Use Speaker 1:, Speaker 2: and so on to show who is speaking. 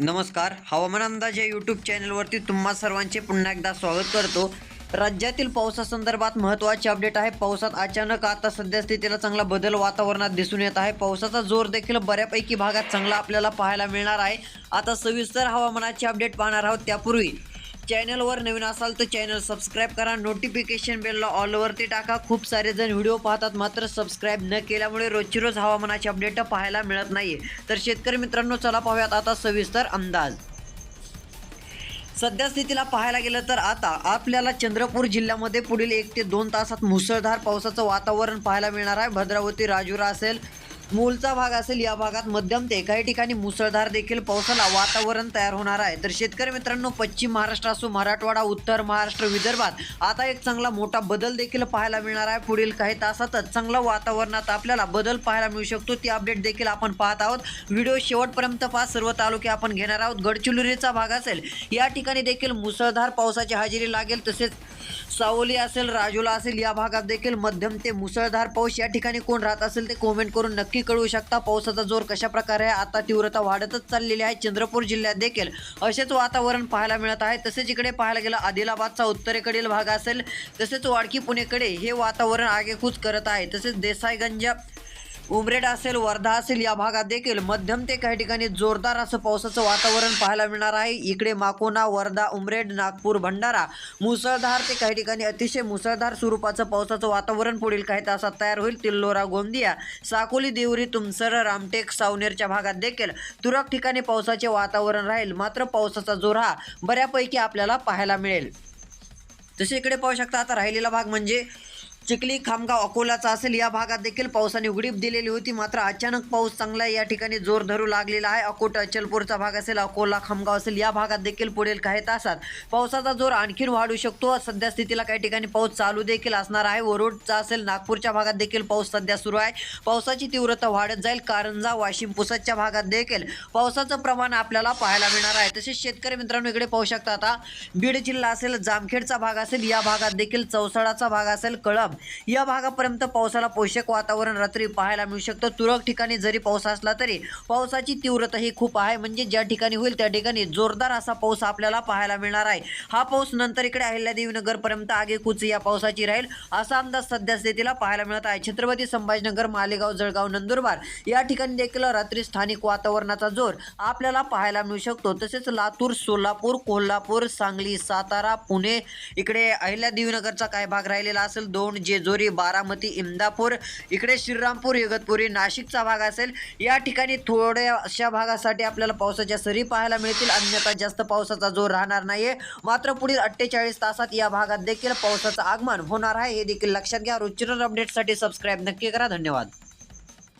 Speaker 1: नमस्कार हवामान अंदाज या यूट्यूब चॅनलवरती तुम्हा सर्वांचे पुन्हा एकदा स्वागत करतो. राज्यातील पावसासंदर्भात महत्त्वाचे अपडेट आहे. पावसात अचानक आता सद्यस्थितीला चांगला बदल वातावरणात दिसून येत आहे. पावसाचा जोर देखील बऱ्यापैकी भागात चांगला आपल्याला पाहायला मिळणार आहे. आता सविस्तर हवामानाचे अपडेट पाहणार आहोत. त्यापूर्वी चॅनलवर नवीन असाल तर चॅनल सबस्क्राईब करा. नोटिफिकेशन बेलला ऑलवरती टाका. खूप सारे जण व्हिडिओ पाहतात मात्र सबस्क्राईब न केल्यामुळे रोजची रोज हवामानाचे अपडेट पाहायला मिळत नाही तर शेतकरी मित्रांनो चला पाहूयात आता सविस्तर अंदाज. सध्या स्थितीला पाहायला गेलं तर आता आपल्याला चंद्रपूर जिल्ह्यामध्ये पुढील एक ते दोन तासात मुसळधार पावसाचं वातावरण पाहायला मिळणार आहे. भद्रावती राजुरा असेल मूलचा भाग असेल या भागात मध्यम ते काही ठिकाणी मुसळधार देखील पावसाला वातावरण तयार होणार आहे. तर शेतकरी मित्रांनो पश्चिम महाराष्ट्र असो मराठवाडा उत्तर महाराष्ट्र विदर्भात आता एक चांगला मोठा बदल देखील पाहायला मिळणार आहे. पुढील काही तासातच चांगलं वातावरणात आपल्याला बदल पाहायला मिळू शकतो. ती अपडेट देखील आपण पाहत आहोत. व्हिडिओ शेवटपर्यंत पाच सर्व तालुके आपण घेणार आहोत. गडचिरोलीचा भाग असेल या ठिकाणी देखील मुसळधार पावसाची हजेरी लागेल. तसेच सावली असेल राजूला असेल या भागात देखील मध्यम ते मुसळधार पाऊस या ठिकाणी कोण राहत असेल ते कॉमेंट करून नक्की कळवू शकता. पावसाचा जोर कशा प्रकारे आहे? आता तीव्रता वाढतच चाललेली आहे. चंद्रपूर जिल्ह्यात देखील असेच वातावरण पाहायला मिळत आहे. तसेच इकडे पाहायला गेलं आदिलाबादचा उत्तरेकडील भाग असेल तसेच वाडकी पुणेकडे हे वातावरण आगेकूच करत आहे. तसेच देसाईगंज उमरेड असेल वर्धा असेल या भागात देखील मध्यम ते काही ठिकाणी जोरदार असं पावसाचं वातावरण पाहायला मिळणार आहे. इकडे माकोना वर्धा उमरेड नागपूर भंडारा मुसळधार ते काही ठिकाणी अतिशय मुसळधार स्वरूपाचं पावसाचं वातावरण पुढील काही तासात तयार होईल. तिल्लोरा गोंदिया साकोली देवरी तुमसर रामटेक सावनेरच्या भागात देखील तुरळक ठिकाणी पावसाचे वातावरण राहील. मात्र पावसाचा जोर हा बऱ्यापैकी आपल्याला पाहायला मिळेल. तसे इकडे पाहू शकता आता राहिलेला भाग म्हणजे चिखली खामगाव अकोलाचा असेल या भागात देखील पावसाने उघडीप दिलेली होती. मात्र अचानक पाऊस चांगला या ठिकाणी जोर धरू लागलेला आहे. अकोट अचलपूरचा भाग असेल अकोला खामगाव असेल या भागात देखील पुढील काही तासात पावसाचा जोर आणखीन वाढू शकतो. सध्या स्थितीला काही ठिकाणी पाऊस चालू देखील असणार आहे. वरोडचा असेल नागपूरच्या भागात देखील पाऊस सध्या सुरू आहे. पावसाची तीव्रता वाढत जाईल. कारंजा वाशिम पुसदच्या भागात देखील पावसाचं प्रमाण आपल्याला पाहायला मिळणार आहे. तसेच शेतकरी मित्रांनो इकडे पाहू शकता आता बीड जिल्हा असेल जामखेडचा भाग असेल या भागात देखील चौसाळाचा भाग असेल कळंब या भागापर्यंत पावसाला पोषक वातावरण रात्री पाहायला मिळू शकतं. तुरळक ठिकाणी जरी पाऊस असला तरी पावसाची तीव्रता ही खूप आहे. म्हणजे ज्या ठिकाणी होईल त्या ठिकाणी जोरदार असा पाऊस आपल्याला पाहायला मिळणार आहे. हा पाऊस नंतर इकडे अहिल्यादेवी पर्यंत आगेकूच या पावसाची राहील. असा अंदाज सध्या स्थितीला पाहायला मिळत आहे. छत्रपती संभाजीनगर मालेगाव जळगाव नंदुरबार या ठिकाणी देखील रात्री स्थानिक वातावरणाचा जोर आपल्याला पाहायला मिळू शकतो. तसेच लातूर सोलापूर कोल्हापूर सांगली सातारा पुणे इकडे अहिल्यादेवीनगरचा काय भाग राहिलेला असेल. दोन जेजुरी बारामती इंदापूर इकडे श्रीरामपूर इगतपुरी नाशिकचा भाग असेल. या ठिकाणी थोड्याशा भागासाठी आपल्याला पावसाच्या सरी पाहायला मिळतील. अन्यथा जास्त पावसाचा जोर राहणार नाहीये. मात्र पुढील अठ्ठेचाळीस तासात या भागात देखील पावसाचं आगमन होणार आहे. हे देखील लक्षात घ्या. रोजची अपडेटसाठी सबस्क्राईब नक्की करा. धन्यवाद.